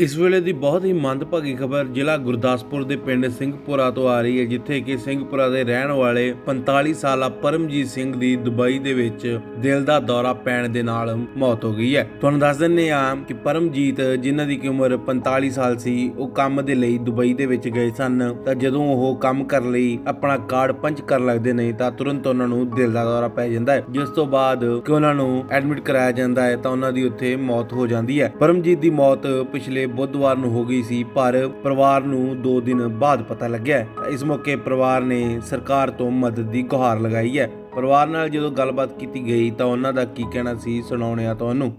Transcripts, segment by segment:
ਇਸ ਵੇਲੇ ਦੀ ਬਹੁਤ ਹੀ ਮੰਦਭਾਗੀ ਖਬਰ ਜ਼ਿਲ੍ਹਾ ਗੁਰਦਾਸਪੁਰ ਦੇ ਪਿੰਡ ਸਿੰਘਪੁਰਾ ਤੋਂ ਆ ਰਹੀ ਹੈ, ਜਿੱਥੇ ਕਿ ਸਿੰਘਪੁਰਾ ਦੇ ਰਹਿਣ ਵਾਲੇ 45 ਸਾਲਾ ਪਰਮਜੀਤ ਸਿੰਘ ਦੀ ਦੁਬਈ ਦੇ ਵਿੱਚ ਦਿਲ ਦਾ ਦੌਰਾ ਪੈਣ ਦੇ ਨਾਲ ਮੌਤ ਹੋ ਗਈ ਹੈ। ਤੁਹਾਨੂੰ ਦੱਸ ਦਿੰਨੇ ਆ ਕਿ ਪਰਮਜੀਤ ਜਿਨ੍ਹਾਂ ਦੀ ਉਮਰ 45 ਸਾਲ ਸੀ, ਉਹ ਕੰਮ ਦੇ ਲਈ ਦੁਬਈ ਦੇ ਵਿੱਚ ਗਏ ਸਨ। ਤਾਂ ਜਦੋਂ ਉਹ ਕੰਮ ਕਰਨ ਲਈ, ਆਪਣਾ ਕਾਰਡ ਪੰਚ ਕਰਨ ਲੱਗਦੇ ਨੇ, ਤਾਂ ਤੁਰੰਤ ਉਹਨਾਂ ਨੂੰ ਦਿਲ ਦਾ ਦੌਰਾ ਪੈ ਜਾਂਦਾ ਹੈ। ਜਿਸ ਤੋਂ ਬਾਅਦ ਕਿ ਉਹਨਾਂ ਨੂੰ ਐਡਮਿਟ ਕਰਾਇਆ ਜਾਂਦਾ ਹੈ, ਤਾਂ ਉਹਨਾਂ ਦੀ ਉੱਥੇ ਮੌਤ ਹੋ ਜਾਂਦੀ ਹੈ। ਪਰਮਜੀਤ ਦੀ ਮੌਤ ਪਿਛਲੇ ਬੁੱਧਵਾਰ ਨੂੰ ਹੋ ਗਈ ਸੀ, ਪਰ ਪਰਿਵਾਰ ਨੂੰ 2 ਦਿਨ ਬਾਅਦ ਪਤਾ ਲੱਗਿਆ। ਇਸ ਮੌਕੇ ਪਰਿਵਾਰ ਨੇ ਸਰਕਾਰ ਤੋਂ ਮਦਦ ਦੀ ਗੁਹਾਰ ਲਗਾਈ ਹੈ। ਪਰਿਵਾਰ ਨਾਲ ਜਦੋਂ ਗੱਲਬਾਤ ਕੀਤੀ ਗਈ ਤਾਂ ਉਹਨਾਂ ਦਾ ਕੀ ਕਹਿਣਾ ਸੀ, ਸੁਣਾਉਣੇ ਆ ਤੁਹਾਨੂੰ?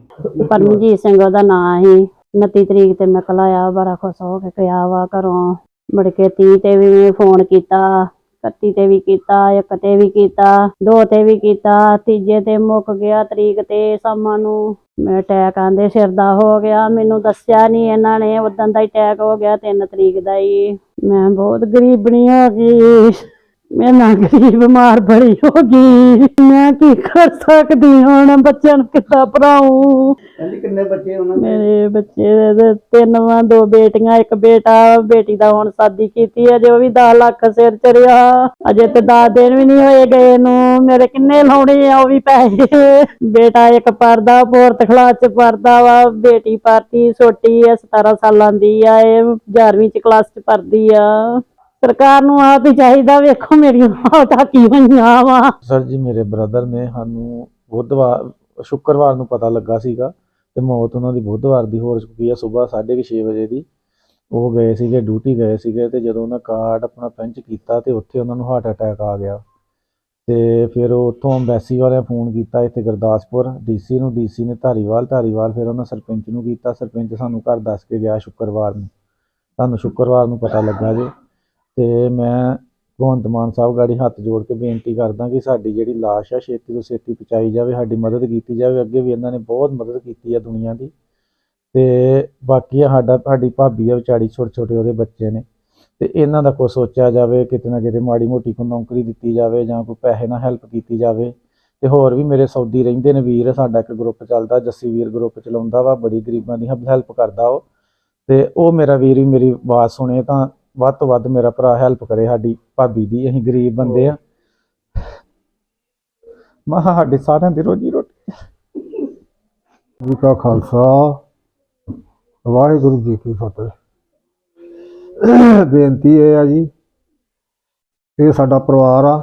ਪਰਮਜੀਤ ਸਿੰਘ, ਉਹਦਾ ਨਾਂ ਸੀ 29 ਤਰੀਕ ਤੇ ਮੈਂ ਕਲਾਇਆ ਬੜਾ ਖੁਸ਼ ਹੋ ਕੇ ਗਿਆ ਵਾ ਘਰੋਂ। ਮੁੜ ਕੇ 30 ਤੇ ਵੀ ਫੋਨ ਕੀਤਾ। 31 ਤੇ ਵੀ ਕੀਤਾ, ਇੱਕ ਤੇ ਵੀ ਕੀਤਾ, ਦੋ ਤੇ ਵੀ ਕੀਤਾ, ਤੀਜੇ ਤੇ ਮੁੱਕ ਗਿਆ ਤਰੀਕ ਤੇ ਸ਼ਾਮਾਂ ਨੂੰ। ਮੈਂ ਅਟੈਕ ਆਂਦੇ ਸਿਰ ਦਾ ਹੋ ਗਿਆ, ਮੈਨੂੰ ਦੱਸਿਆ ਨਹੀਂ ਇਹਨਾਂ ਨੇ ਉਦੋਂ ਦਾ ਹੀ ਅਟੈਕ ਹੋ ਗਿਆ 3 ਤਰੀਕ ਦਾ ਹੀ। ਮੈਂ ਬਹੁਤ ਗਰੀਬਣੀ ਹੋ ਗਈ। ਮੈਂ ਨਾ ਗਰੀਬ ਬਿਮਾਰ ਬੜੀ ਹੋ ਗਈ। ਮੈਂ ਕੀ ਕਰ ਸਕਦੀ ਹਾਂ? ਹੁਣ ਬੱਚਿਆਂ ਨੂੰ ਕਿੱਦਾਂ ਪੜਾਉਂ ਕਹਿੰਦੇ ਕਿੰਨੇ ਬੱਚੇ ਉਹਨਾਂ ਦੇ? ਮੇਰੇ ਬੱਚੇ ਦੇ ਤਿੰਨ ਵਾਂ ਦੋ ਬੇਟੀਆਂ ਇੱਕ ਬੇਟਾ। ਬੇਟੀ ਦਾ ਹੁਣ ਸ਼ਾਦੀ ਕੀਤੀ ਅਜੇ ਉਹ ਵੀ 10 ਲੱਖ ਸਿਰ ਚੜਿਆ। ਅਜੇ ਤੇ 10 ਦਿਨ ਵੀ ਨਹੀਂ ਹੋਏ ਗਏ ਨੂੰ। ਮੇਰੇ ਕਿੰਨੇ ਲਾਉਣੇ ਆ ਉਹ ਵੀ ਪੈਸੇ। ਬੇਟਾ ਇੱਕ ਪਰਦਾ ਫੋਰਥ ਕਲਾਸ ਚ ਪੜਦਾ ਵਾ। ਬੇਟੀ ਪੜਦੀ ਛੋਟੀ ਆ 17 ਸਾਲਾਂ ਦੀ ਆ। ਇਹ 11ਵੀਂ ਚ ਕਲਾਸ ਚ ਪੜਦੀ ਆ। ਸਰਕਾਰ ਨੂੰ ਆਪ ਹੀ ਚਾਹੀਦਾ, ਵੇਖੋ ਮੇਰੀਆਂ ਹਾਲਤਾਂ ਕੀ ਹੋਈਆਂ ਵਾ। ਸਰ ਜੀ, ਮੇਰੇ ਬ੍ਰਦਰ ਨੇ ਸਾਨੂੰ ਬੁੱਧਵਾਰ, ਸ਼ੁੱਕਰਵਾਰ ਨੂੰ ਪਤਾ ਲੱਗਾ ਸੀਗਾ ਤੇ ਮੌਤ ਉਹਨਾਂ ਦੀ ਬੁੱਧਵਾਰ ਦੀ ਹੋ ਚੁੱਕੀ ਆ ਸਵੇਰ 6:30 ਵਜੇ ਦੀ। ਉਹ ਗਏ ਸੀਗੇ ਡਿਊਟੀ ਗਏ ਸੀਗੇ ਤੇ ਜਦੋਂ ਉਹਨਾਂ ਕਾਰਡ ਆਪਣਾ ਪੰਚ ਕੀਤਾ ਤੇ ਉੱਥੇ ਉਹਨਾਂ ਨੂੰ ਹਾਰਟ ਅਟੈਕ ਆ ਗਿਆ। ਤੇ ਫਿਰ ਉਹ ਉੱਥੋਂ ਅੰਬੈਸੀ ਵਾਲਿਆਂ ਫੋਨ ਕੀਤਾ ਇੱਥੇ ਗੁਰਦਾਸਪੁਰ ਡੀਸੀ ਨੂੰ ਡੀਸੀ ਨੇ ਧਾਰੀਵਾਲ ਧਾਰੀਵਾਲ ਫਿਰ ਉਹਨਾਂ ਸਰਪੰਚ ਨੂੰ ਕੀਤਾ। ਸਰਪੰਚ ਸਾਨੂੰ ਘਰ ਦੱਸ ਕੇ ਗਿਆ ਸ਼ੁੱਕਰਵਾਰ ਨੂੰ। ਸਾਨੂੰ ਸ਼ੁੱਕਰਵਾਰ ਨੂੰ ਪਤਾ ਲੱਗਾ ਜੇ। ਤੇ ਮੈਂ ਭਗਵੰਤ ਮਾਨ ਸਾਹਿਬ ਗਾੜੀ ਹੱਥ ਜੋੜ ਕੇ ਬੇਨਤੀ ਕਰਦਾ ਕਿ ਸਾਡੀ ਜਿਹੜੀ ਲਾਸ਼ ਆ, ਛੇਤੀ ਤੋਂ ਛੇਤੀ ਪਹੁੰਚਾਈ ਜਾਵੇ, ਸਾਡੀ ਮਦਦ ਕੀਤੀ ਜਾਵੇ। ਅੱਗੇ ਵੀ ਇਹਨਾਂ ਨੇ ਬਹੁਤ ਮਦਦ ਕੀਤੀ ਆ ਦੁਨੀਆ ਦੀ। ਤੇ ਬਾਕੀ ਆ ਸਾਡਾ, ਸਾਡੀ ਭਾਬੀ ਆ ਵਿਚਾਰੀ, ਛੋਟੇ ਛੋਟੇ ਉਹਦੇ ਬੱਚੇ ਨੇ। ਤੇ ਇਹਨਾਂ ਦਾ ਕੋਈ ਸੋਚਿਆ ਜਾਵੇ, ਕਿਤੇ ਨਾ ਕਿਤੇ ਮਾੜੀ ਮੋਟੀ ਕੋਈ ਨੌਕਰੀ ਦਿੱਤੀ ਜਾਵੇ ਜਾਂ ਕੋਈ ਪੈਸੇ ਨਾਲ ਹੈਲਪ ਕੀਤੀ ਜਾਵੇ। ਤੇ ਹੋਰ ਵੀ ਮੇਰੇ ਸੌਦੀ ਰਹਿੰਦੇ ਨੇ ਵੀਰ, ਸਾਡਾ ਇੱਕ ਗਰੁੱਪ ਚੱਲਦਾ, ਜੱਸੀ ਵੀਰ ਗਰੁੱਪ ਚਲਾਉਂਦਾ ਵਾ, ਬੜੀ ਗਰੀਬਾਂ ਦੀ ਹੈਲਪ ਕਰਦਾ ਉਹ। ਤੇ ਉਹ ਮੇਰਾ ਵੀਰ ਵੀ ਮੇਰੀ ਆਵਾਜ਼ ਸੁਣੇ ਤਾਂ ਵੱਧ ਤੋਂ ਵੱਧ ਮੇਰਾ ਭਰਾ ਹੈਲਪ ਕਰੇ ਸਾਡੀ ਭਾਬੀ ਦੀ, ਅਸੀਂ ਗਰੀਬ ਬੰਦੇ ਆ। ਮਾ ਸਾਡੇ ਸਾਰਿਆਂ ਦੀ ਰੋਜੀ ਰੋਟੀ। ਜੀ ਕਾ ਖਾਲਸਾ, ਵਾਹਿਗੁਰੂ ਜੀ ਕੀ ਫਤਿਹ। ਬੇਨਤੀ ਇਹ ਆ ਜੀ, ਇਹ ਸਾਡਾ ਪਰਿਵਾਰ ਆ,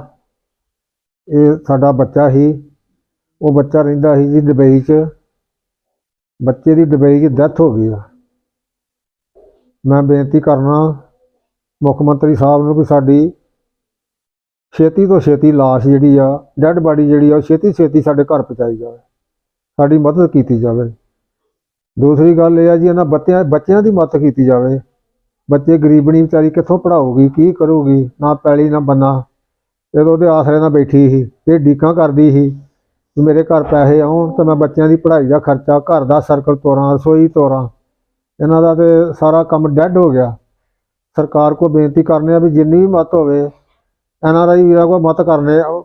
ਇਹ ਸਾਡਾ ਬੱਚਾ ਹੀ ਉਹ ਬੱਚਾ ਰਹਿੰਦਾ ਸੀ ਜੀ ਦੁਬਈ 'ਚ। ਬੱਚੇ ਦੀ ਦੁਬਈ 'ਚ ਡੈਥ ਹੋ ਗਈ ਆ। ਮੈਂ ਬੇਨਤੀ ਕਰਨਾ ਮੁੱਖ ਮੰਤਰੀ ਸਾਹਿਬ ਨੂੰ ਕਿ ਸਾਡੀ ਛੇਤੀ ਤੋਂ ਛੇਤੀ ਲਾਸ਼ ਜਿਹੜੀ ਆ, ਡੈੱਡ ਬਾਡੀ ਜਿਹੜੀ ਆ, ਉਹ ਛੇਤੀ ਛੇਤੀ ਸਾਡੇ ਘਰ ਪਹੁੰਚਾਈ ਜਾਵੇ। ਸਾਡੀ ਮਦਦ ਕੀਤੀ ਜਾਵੇ। ਦੂਸਰੀ ਗੱਲ ਇਹ ਆ ਜੀ, ਇਹਨਾਂ ਬੱਚਿਆਂ ਬੱਚਿਆਂ ਦੀ ਮਦਦ ਕੀਤੀ ਜਾਵੇ। ਬੱਚੇ ਗਰੀਬਣੀ ਵਿਚਾਰੀ ਕਿੱਥੋਂ ਪੜਾਊਗੀ ਕੀ ਕਰੂਗੀ, ਨਾ ਪੈਲੀ, ਨਾ ਬੰਨਾ। ਜਦੋਂ ਉਹਦੇ ਆਸਰੇ ਨਾਲ ਬੈਠੀ ਸੀ ਇਹ ਡੀਕਾਂ ਕਰਦੀ ਸੀ ਮੇਰੇ ਘਰ ਪੈਸੇ ਆਉਣ ਤਾਂ ਮੈਂ ਬੱਚਿਆਂ ਦੀ ਪੜ੍ਹਾਈ ਦਾ ਖਰਚਾ ਘਰ ਦਾ ਸਰਕਲ ਤੋਰਾਂ, ਰਸੋਈ ਤੋਰਾਂ। ਇਹਨਾਂ ਦਾ ਤੇ ਸਾਰਾ ਕੰਮ ਡੈੱਡ ਹੋ ਗਿਆ। ਸਰਕਾਰ ਕੋ ਬੇਨਤੀ ਕਰਨੇ ਆ ਵੀ ਜਿੰਨੀ ਵੀ ਮਤ ਹੋਵੇ ਐਨ ਆਰ ਆਈ ਵੀਰਾਂ ਕੋ ਮਤ ਕਰਨੇ ਆ,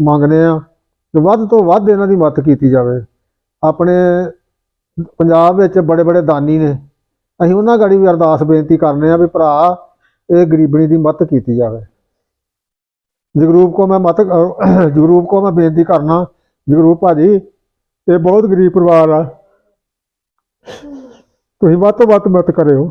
ਮੰਗਦੇ ਆ ਕਿ ਵੱਧ ਤੋਂ ਵੱਧ ਇਹਨਾਂ ਦੀ ਮਦਦ ਕੀਤੀ ਜਾਵੇ। ਆਪਣੇ ਪੰਜਾਬ ਵਿੱਚ ਬੜੇ ਬੜੇ ਦਾਨੀ ਨੇ ਅਸੀਂ ਉਹਨਾਂ ਗਾੜੀ ਵੀ ਅਰਦਾਸ ਬੇਨਤੀ ਕਰਨੇ ਆ ਵੀ ਭਰਾ ਇਹ ਗਰੀਬਣੀ ਦੀ ਮਦਦ ਕੀਤੀ ਜਾਵੇ। ਜਗਰੂਪ ਕੋ ਮੈਂ ਮਤ ਜਗਰੂਪ ਕੋ ਮੈਂ ਬੇਨਤੀ ਕਰਨਾ ਜਗਰੂਪ ਭਾਜੀ ਇਹ ਬਹੁਤ ਗਰੀਬ ਪਰਿਵਾਰ ਆ। ਤੁਸੀਂ ਵੱਧ ਤੋਂ ਵੱਧ ਮਦਦ ਕਰਿਓ।